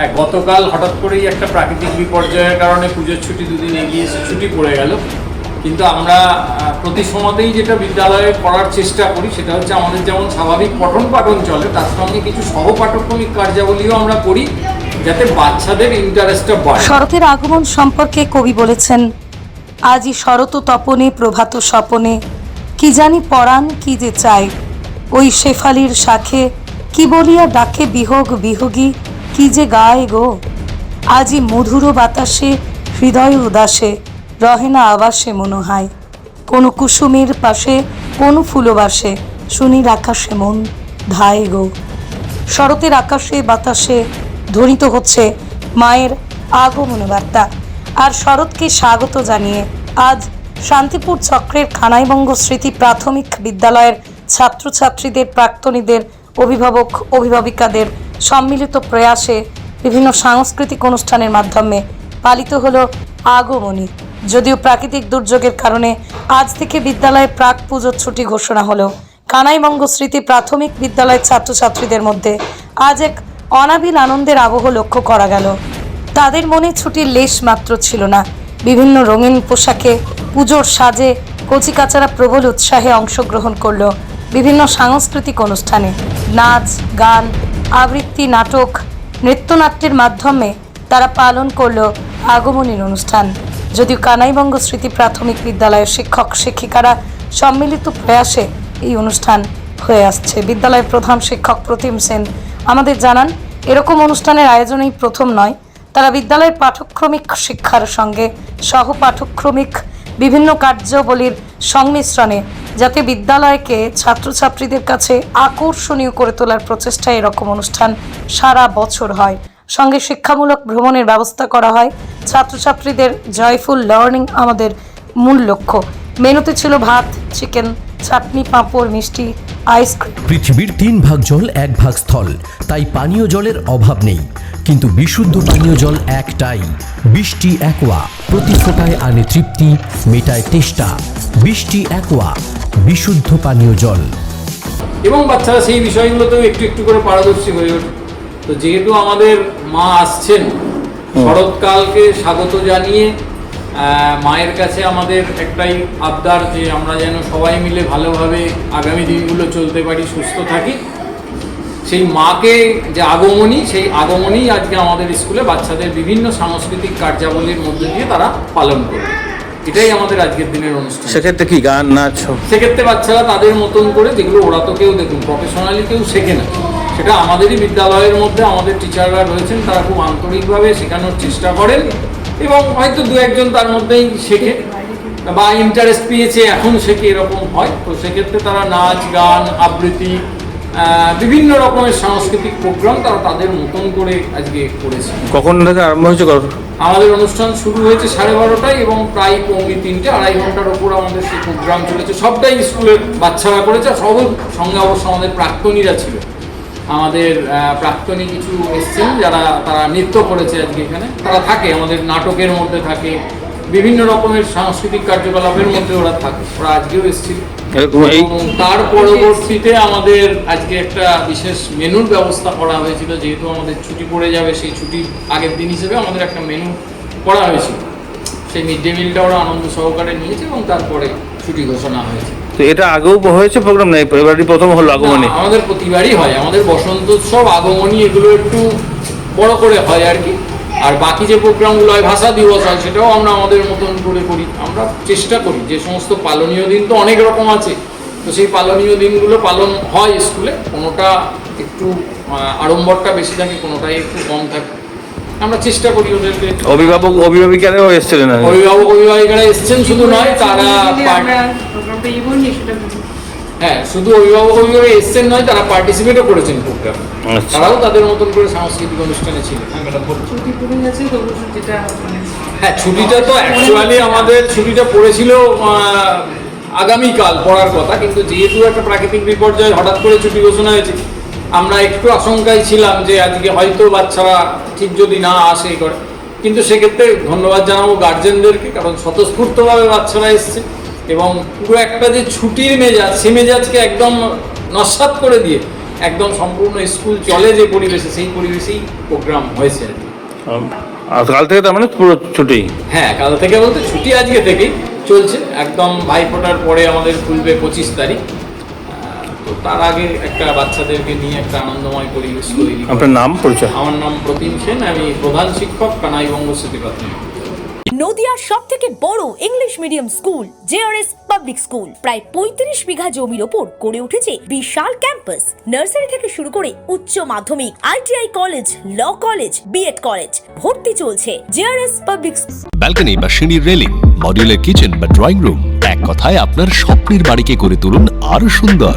হ্যাঁ গতকাল হঠাৎ করেই একটা প্রাকৃতিক বিপর্যয়ের কারণে পুজোর ছুটি দুদিন এগিয়ে এসে ছুটি পড়ে গেল। কিন্তু আমরা প্রতি সময়তেই যেটা বিদ্যালয়ে করার চেষ্টা করি, সেটা হচ্ছে আমাদের যেমন স্বাভাবিক পঠন পাঠন চলে, তার সঙ্গে কিছু সহপাঠক্রমিক কার্যাবলীও আমরা করি, যাতে বাচ্চাদের ইন্টারেস্টটা বাড়ে। শরতের আগমন সম্পর্কে কবি বলেছেন, আজই শরত তপনে, প্রভাত স্বপনে, কি জানি পরাণ কি যে চায়, ওই শেফালির শাখে কি বলিয়া ডাকে বিহোগ বিহোগী কি যে গায়ে গো। আজি মধুর বাতাসে, হৃদয় উদাসে, রহে না আবাসে মনোহায়। কোন কুসুমের পাশে, কোন ফুলবাসে, শুনির আকাশে মন ধায় গো। শরতের আকাশে, বাতাসে ধ্বনিত হচ্ছে মায়ের আগমন বার্তা আর শরৎকে স্বাগত জানিয়ে আজ শান্তিপুর চক্রের খানাইবঙ্গ স্মৃতি প্রাথমিক বিদ্যালয়ের ছাত্রছাত্রীদের, প্রাক্তনীদের, অভিভাবক, অভিভাবিকাদের সম্মিলিত প্রয়াসে বিভিন্ন সাংস্কৃতিক অনুষ্ঠানের মাধ্যমে পালিত হলো আগমনী। যদিও প্রাকৃতিক দুর্যোগের কারণে আজ থেকে বিদ্যালয়ে প্রাক পুজোর ছুটি ঘোষণা হলো। কানাইবঙ্গ স্মৃতি প্রাথমিক বিদ্যালয়ের ছাত্রছাত্রীদের মধ্যে আজ এক অনাবিল আনন্দের আবহ লক্ষ্য করা গেল। তাদের মনে ছুটির লেশ মাত্র ছিল না। বিভিন্ন রঙিন পোশাকে পুজোর সাজে কচিকাচারা প্রবল উৎসাহে অংশগ্রহণ করল বিভিন্ন সাংস্কৃতিক অনুষ্ঠানে। নাচ, গান আবৃত্তি নাটক নৃত্যনাট্যের মাধ্যমে তারা পালন করল আগমনীর অনুষ্ঠান। যদিও কানাইবঙ্গ স্মৃতি প্রাথমিক বিদ্যালয়ের শিক্ষক শিক্ষিকারা সম্মিলিত প্রয়াসে এই অনুষ্ঠান হয়ে আসছে। বিদ্যালয়ের প্রধান শিক্ষক প্রতিম সেন আমাদের জানান, এরকম অনুষ্ঠানের আয়োজনই প্রথম নয়। তারা বিদ্যালয়ের পাঠক্রমিক শিক্ষার সঙ্গে সহ পাঠ্যক্রমিক বিভিন্ন কার্যাবলীর সংমিশ্রণে, যাতে বিদ্যালয়কে ছাত্রছাত্রীদের কাছে আকর্ষণীয় করে তোলার প্রচেষ্টায় এরকম অনুষ্ঠান সারা বছর হয়। সঙ্গে শিক্ষামূলক ভ্রমণের ব্যবস্থা করা হয়। ছাত্রছাত্রীদের জয়ফুল লার্নিং আমাদের মূল লক্ষ্য। মেনুতে ছিল ভাত, চিকেন, চাটনি, পাঁপড়, মিষ্টি আইসক্রিম পৃথিবীর তিন ভাগ জল এক ভাগ স্থল। তাই পানীয় জলের অভাব নেই। কিন্তু বিশুদ্ধ পানীয় জল একটাই। বৃষ্টি একোয়া প্রতি ফোটায় আনে তৃপ্তি মেটায় তেষ্টা। বৃষ্টি একোয়া বিশুদ্ধ পানীয় জল। এবং বাচ্চারা সেই বিষয়গুলোতেও একটু একটু করে পারদর্শী হয়ে ওঠে। তো যেহেতু আমাদের মা আসছেন শরৎকালকে স্বাগত জানিয়ে মায়ের কাছে আমাদের একটাই আবদার যে আমরা যেন সবাই মিলে ভালোভাবে আগামী দিনগুলো চলতে পারি সুস্থ থাকি। সেই মাকে যে আগমনী সেই আগমনী আজকে আমাদের স্কুলে বাচ্চাদের বিভিন্ন সাংস্কৃতিক কার্যাবলীর মধ্যে দিয়ে তারা পালন করবে এটাই আমাদের আজকের দিনের অনুষ্ঠান। সেক্ষেত্রে কি গান নাচ? সেক্ষেত্রে বাচ্চারা তাদের মতন করে যেগুলো ওরা তো কেউ দেখুন প্রফেশনালি কেউ শেখে না। সেটা আমাদেরই বিদ্যালয়ের মধ্যে আমাদের টিচাররা রয়েছেন তারা খুব আন্তরিকভাবে শেখানোর চেষ্টা করেন। এবং হয়তো দু একজন তার মধ্যেই শেখে বা ইন্টারেস্ট পেয়েছে এখন শেখে এরকম হয়। তো সেক্ষেত্রে তারা নাচ গান আবৃত্তি বিভিন্ন রকমের সাংস্কৃতিক প্রোগ্রাম তারা তাদের মতন করে আজকে করেছে। কখন থেকে আরম্ভ হয়েছে আমাদের অনুষ্ঠান শুরু হয়েছে সাড়ে বারোটায় এবং প্রায় পৌনে তিনটে আড়াই ঘণ্টার ওপর আমাদের সেই প্রোগ্রাম চলেছে। সবটাই স্কুলের বাচ্চারা করেছে সব সঙ্গে অবশ্য আমাদের প্রাক্তনীরা ছিল। আমাদের প্রাক্তনী কিছু এসছেন যারা তারা নৃত্য করেছে আজকে এখানে। তারা থাকে আমাদের নাটকের মধ্যে থাকে বিভিন্ন রকমের সাংস্কৃতিক কার্যকলাপের মধ্যে ওরা থাকে ওরা আজকেও এসেছিল। তার পরবর্তীতে আমাদের আজকে একটা বিশেষ মেনুর ব্যবস্থা করা হয়েছিল যেহেতু আমাদের ছুটি পড়ে যাবে সেই ছুটির আগের দিন হিসেবে আমাদের একটা মেনু করা হয়েছিল। সেই মিড ডে মিলটা ওরা আনন্দ সহকারে নিয়েছে এবং তারপরে ছুটি ঘোষণা হয়েছে। তো এটা আগেও হয়েছে প্রোগ্রাম নেই এবারই প্রথম হলো আগমনী? আমাদের প্রতিবারই হয়। আমাদের বসন্ত উৎসব, আগমনী এগুলো একটু বড় করে হয় আর কি। আর বাকি যে প্রোগ্রামগুলো হয়, ভাষা দিবস হয়, সেটাও আমরা আমাদের মতন করে করি। আমরা চেষ্টা করি। যে সমস্ত পালনীয় দিন তো অনেক রকম আছে। তো সেই পালনীয় দিনগুলো পালন হয় স্কুলে। কোনোটা একটু আড়ম্বরটা বেশি থাকে, কোনোটাই একটু কম থাকে। আমরা চেষ্টা করি ওদেরকে অভিভাবক অভিভাবিকারাও এসেছিলেন। অভিভাবক অভিভাবিকারা এসেছেন শুধু নয় তারা। হ্যাঁ শুধু অভিভাবক অভিভাবক এসছেন নয় তারা পার্টিসিপেটও করেছেন প্রোগ্রামে আচ্ছা। তারাও তাদের মতন করে সাংস্কৃতিক অনুষ্ঠানে ছিল হ্যাঁ মানে হ্যাঁ ছুটিটা তো অ্যাকচুয়ালি আমাদের ছুটিটা পড়েছিল আগামীকাল পড়ার কথা কিন্তু যেহেতু একটা প্রাকৃতিক বিপর্যয় হঠাৎ করে ছুটি ঘোষণা হয়েছে আমরা একটু আশঙ্কায় ছিলাম যে আজকে হয়তো বাচ্চারা ঠিক যদি না আসে করে কিন্তু সেক্ষেত্রে ধন্যবাদ জানাব গার্জেনদেরকে কারণ স্বতঃস্ফূর্তভাবে বাচ্চারা এসছে এবং পুরো একটা যে ছুটির মেজাজ সে মেজাজকে একদম নস্বাত করে দিয়ে একদম সম্পূর্ণ স্কুল চলে যে পরিবেশে সেই পরিবেশেই প্রোগ্রাম হয়েছে আর। কাল থেকে তার মানে পুরো ছুটি? হ্যাঁ কাল থেকে বলতে ছুটি আজকে থেকেই চলছে। একদম ভাইফোঁটার পরে আমাদের খুলবে পঁচিশ তারিখ। তো তার আগে একটা বাচ্চাদেরকে নিয়ে একটা আনন্দময় পরিবেশ তৈরি আপনার নাম পরিচয়? আমার নাম প্রতিম সেন আমি প্রধান শিক্ষক কানাইবঙ্গ স্মৃতি প্রাথমিক। নদিয়ার সব থেকে বড় English medium school JRS public school. প্রায় পঁয়ত্রিশ বিঘা জমির ওপর গড়ে উঠেছে বিশাল ক্যাম্পাস। নার্সারি থেকে শুরু করে উচ্চ মাধ্যমিক ITI college law college BEd college ভর্তি চলছে জেআরএস পাবলিক ব্যালকনি বা সিঁড়ির রেলিং মডিউলার কিচেন বা ড্রয়িং রুম এক কথায় আপনার স্বপ্নের বাড়িকে করে তুলুন আরও সুন্দর।